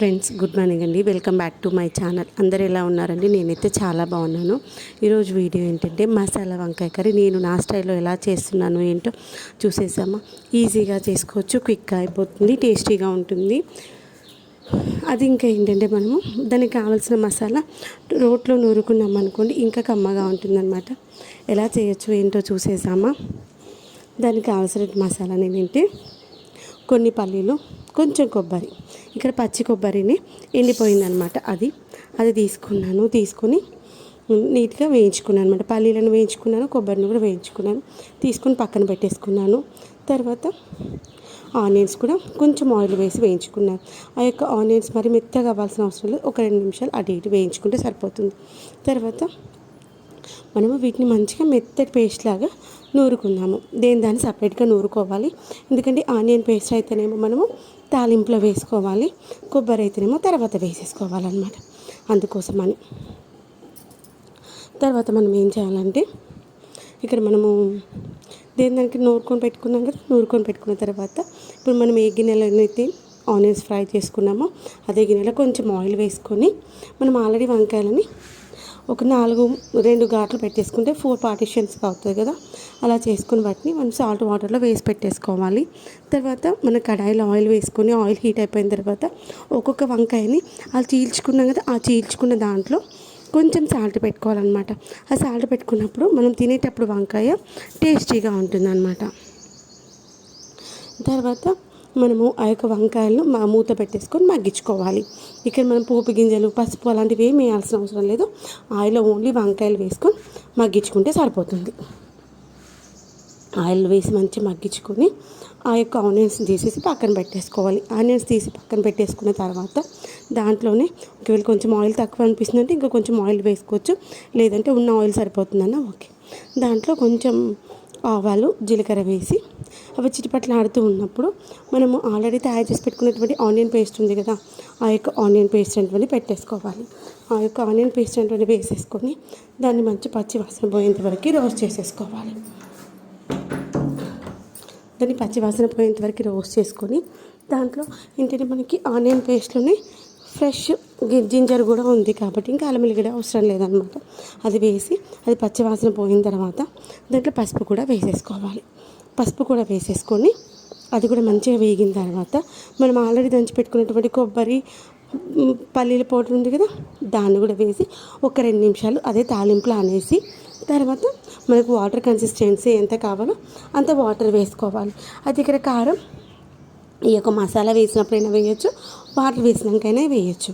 Friends good morning అండి. Welcome back to my channel. అందరు ఎలా ఉన్నారండి? నేనైతే చాలా బాగున్నాను. ఈరోజు వీడియో ఏంటంటే మసాలా వంకాయ కర్రీ. నేను నా స్టైల్లో ఎలా చేస్తున్నాను ఏంటో చూసేసామా ఈజీగా చేసుకోవచ్చు క్విక్గా అయిపోతుంది టేస్టీగా ఉంటుంది. అది ఇంకా ఏంటంటే మనము దానికి కావాల్సిన మసాలా రోట్లో నూరుకున్నాం అనుకోండి ఇంకా కమ్మగా ఉంటుందన్నమాట. ఎలా చేయొచ్చు ఏంటో చూసేసామా దానికి కావాల్సిన మసాలా ఏంటంటే కొన్ని పల్లీలు కొంచెం కొబ్బరి. ఇక్కడ పచ్చి కొబ్బరిని ఎండిపోయిందనమాట అది. అది తీసుకున్నాను తీసుకొని నీట్గా వేయించుకున్నాను అనమాట. పల్లీలను వేయించుకున్నాను కొబ్బరిని కూడా వేయించుకున్నాను. తీసుకొని పక్కన పెట్టేసుకున్నాను. తర్వాత ఆనియన్స్ కూడా కొంచెం ఆయిల్ వేసి వేయించుకున్నాను. ఆ యొక్క ఆనియన్స్ మరి మెత్తగా అవ్వాల్సిన అవసరం లేదు. ఒక రెండు నిమిషాలు అటు ఇటు వేయించుకుంటే సరిపోతుంది. తర్వాత మనము వీటిని మంచిగా మెత్తటి పేస్ట్ లాగా నూరుకుందాము. దేని దాన్ని సపరేట్గా నూరుకోవాలి? ఎందుకంటే ఆనియన్ పేస్ట్ అయితేనేమో మనము తాలింపులో వేసుకోవాలి. కొబ్బరి అయితేనేమో తర్వాత వేసేసుకోవాలన్నమాట. అందుకోసమని తర్వాత మనం ఏం చేయాలంటే ఇక్కడ మనము దేని దానికి నూరుకొని పెట్టుకున్నాం కదా నూరుకొని పెట్టుకున్న తర్వాత ఇప్పుడు మనం ఏ గిన్నెలనైతే అయితే ఆనియన్స్ ఫ్రై చేసుకున్నామో అదే గిన్నెలో కొంచెం ఆయిల్ వేసుకొని మనం ఆల్రెడీ వంకాయలని ఒక నాలుగు రెండు ఘాట్లు పెట్టేసుకుంటే ఫోర్ పార్టిషన్స్ అవుతుంది కదా. అలా చేసుకుని వాటిని మనం సాల్ట్ వాటర్లో వేసి పెట్టేసుకోవాలి. తర్వాత మన కడాయిలో ఆయిల్ వేసుకొని ఆయిల్ హీట్ అయిపోయిన తర్వాత ఒక్కొక్క వంకాయని అలా చీల్చుకున్నాం కదా ఆ చీల్చుకున్న దాంట్లో కొంచెం సాల్ట్ పెట్టుకోవాలన్నమాట. ఆ సాల్ట్ పెట్టుకున్నప్పుడు మనం తినేటప్పుడు వంకాయ టేస్టీగా ఉంటుందన్నమాట. తర్వాత మనము ఆ యొక్క వంకాయలను మా మూత పెట్టేసుకొని మగ్గించుకోవాలి. ఇక్కడ మనం పోపు గింజలు పసుపు అలాంటివి ఏమి వేయాల్సిన అవసరం లేదు. ఆయిల్లో ఓన్లీ వంకాయలు వేసుకొని మగ్గించుకుంటే సరిపోతుంది. ఆయిల్ వేసి మంచిగా మగ్గించుకొని ఆ యొక్క ఆనియన్స్ తీసేసి పక్కన పెట్టేసుకోవాలి. ఆనియన్స్ తీసి పక్కన పెట్టేసుకున్న తర్వాత దాంట్లోనే ఒకవేళ కొంచెం ఆయిల్ తక్కువ అనిపిస్తుందంటే ఇంకా కొంచెం ఆయిల్ వేసుకోవచ్చు. లేదంటే ఉన్న ఆయిల్ సరిపోతుందన్న ఓకే. దాంట్లో కొంచెం ఆవాలు జీలకర్ర వేసి అవి చిటిపట్లు ఆడుతూ ఉన్నప్పుడు మనము ఆల్రెడీ తయారు చేసి పెట్టుకున్నటువంటి ఆనియన్ పేస్ట్ ఉంది కదా ఆ యొక్క ఆనియన్ పేస్ట్ అనేటువంటి పెట్టేసుకోవాలి. ఆ యొక్క ఆనియన్ పేస్ట్ అనేటువంటి వేసేసుకొని దాన్ని మంచి పచ్చి వాసన పోయేంత వరకు రోస్ట్ చేసేసుకోవాలి. దాన్ని పచ్చి వాసన పోయేంత వరకు రోస్ట్ చేసుకొని దాంట్లో ఏంటంటే మనకి ఆనియన్ పేస్ట్లోనే ఫ్రెష్ జింజర్ కూడా ఉంది కాబట్టి ఇంకా అల్లం కూడా అవసరం లేదనమాట. అది వేసి అది పచ్చివాసన పోయిన తర్వాత దాంట్లో పసుపు కూడా వేసేసుకోవాలి. పసుపు కూడా వేసేసుకొని అది కూడా మంచిగా వేగిన తర్వాత మనం ఆల్రెడీ దంచి పెట్టుకున్నటువంటి కొబ్బరి పల్లీల పౌడర్ ఉంది కదా దాన్ని కూడా వేసి ఒక రెండు నిమిషాలు అదే తాలింపులో అనేసి తర్వాత మనకు వాటర్ కన్సిస్టెన్సీ ఎంత కావాలో అంత వాటర్ వేసుకోవాలి. అది ఇక్కడ కారం ఈ యొక్క మసాలా వేసినప్పుడైనా వేయచ్చు వాటర్ వేసినాకైనా వేయచ్చు.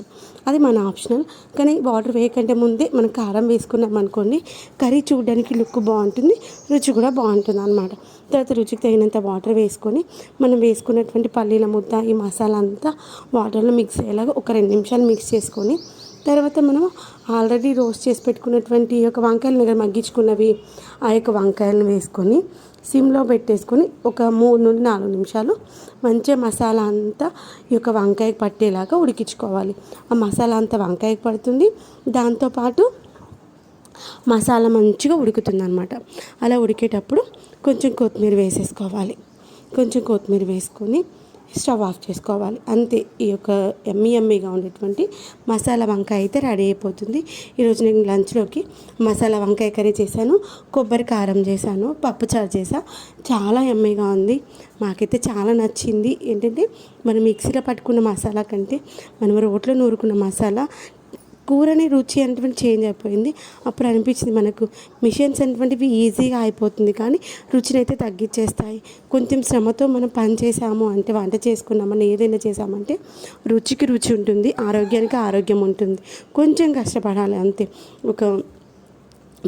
అది మన ఆప్షనల్. కానీ వాటర్ వేయకంటే ముందే మనం కారం వేసుకున్నాం అనుకోండి కర్రీ చూడడానికి లుక్ బాగుంటుంది రుచి కూడా బాగుంటుంది అనమాట తర్వాత రుచికి తగినంత వాటర్ వేసుకొని మనం వేసుకున్నటువంటి పల్లీల ముద్ద ఈ మసాలా అంతా వాటర్లో మిక్స్ అయ్యేలాగా ఒక రెండు నిమిషాలు మిక్స్ చేసుకొని తర్వాత మనం ఆల్రెడీ రోస్ట్ చేసి పెట్టుకున్నటువంటి ఈ యొక్క వంకాయలు దగ్గర మగ్గించుకున్నవి ఆ యొక్క వంకాయలను వేసుకొని సిమ్లో పెట్టేసుకొని ఒక మూడు నుండి నాలుగు నిమిషాలు మంచిగా మసాలా అంతా ఈ యొక్క వంకాయకి పట్టేలాగా ఉడికించుకోవాలి. ఆ మసాలా అంతా వంకాయకి పడుతుంది. దాంతోపాటు మసాలా మంచిగా ఉడుకుతుంది అనమాట అలా ఉడికేటప్పుడు కొంచెం కొత్తిమీర వేసేసుకోవాలి. కొంచెం కొత్తిమీర వేసుకొని స్టవ్ ఆఫ్ చేసుకోవాలి. అంతే. ఈ యొక్క ఎమ్మి ఎమ్మిగా ఉండేటువంటి మసాలా వంకాయ అయితే రెడీ అయిపోతుంది. ఈరోజు నేను లంచ్లోకి మసాలా వంకాయ కర్రీ చేశాను. కొబ్బరి కారం చేశాను. పప్పు చారు చేసా చాలా ఎమ్మిగా ఉంది. మాకైతే చాలా నచ్చింది. ఏంటంటే మనం మిక్సీలో పట్టుకున్న మసాలా కంటే మనం రోట్లో నూరుకున్న మసాలా కూరని రుచి అనేటువంటి చేంజ్ అయిపోయింది. అప్పుడు అనిపించింది మనకు మిషన్స్ అనేటువంటివి ఈజీగా అయిపోతుంది కానీ రుచిని అయితే తగ్గించేస్తాయి కొంచెం శ్రమతో మనం పని చేసాము అంటే వంట చేసుకున్నామని ఏదైనా చేసామంటే రుచికి రుచి ఉంటుంది ఆరోగ్యానికి ఆరోగ్యం ఉంటుంది. కొంచెం కష్టపడాలి అంతే. ఒక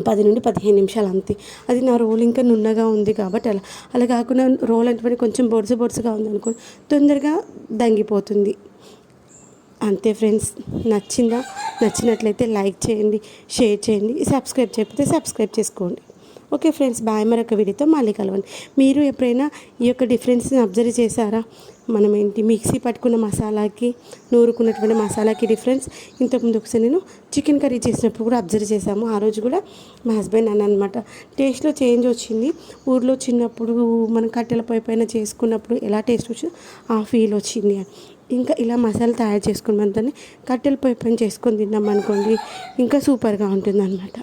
పది నుండి పదిహేను నిమిషాలు అంతే. అది నా రోల్ ఇంకా నున్నగా ఉంది కాబట్టి అలా అలా కాకుండా రోల్ అంటే కొంచెం బొడుసు బొడుసుగా ఉంది అనుకో తొందరగా దంగిపోతుంది. అంతే ఫ్రెండ్స్. నచ్చిందా? నచ్చినట్లయితే లైక్ చేయండి షేర్ చేయండి సబ్స్క్రైబ్ చేయకపోతే సబ్స్క్రైబ్ చేసుకోండి. Okay friends bye. మరొక వీడియోతో మళ్ళీ కలవండి. మీరు ఎప్పుడైనా ఈ యొక్క డిఫరెన్స్ని అబ్జర్వ్ చేశారా? మనం ఏంటి మిక్సీ పట్టుకున్న మసాలాకి నూరుకున్నటువంటి మసాలాకి డిఫరెన్స్? ఇంతకుముందు ఒకసారి నేను చికెన్ కర్రీ చేసినప్పుడు కూడా అబ్జర్వ్ చేశాము. ఆ రోజు కూడా మా హస్బెండ్ అన్న అనమాట టేస్ట్లో చేంజ్ వచ్చింది. ఊర్లో చిన్నప్పుడు మనం కట్టెల పొయ్యి పైన చేసుకున్నప్పుడు ఎలా టేస్ట్ వచ్చిందో ఆ ఫీల్ వచ్చింది. ఇంకా ఇలా మసాలా తయారు చేసుకున్న దాన్ని కట్టెల పొయ్యి పని చేసుకొని తిన్నాం అనుకోండి ఇంకా సూపర్గా ఉంటుంది అనమాట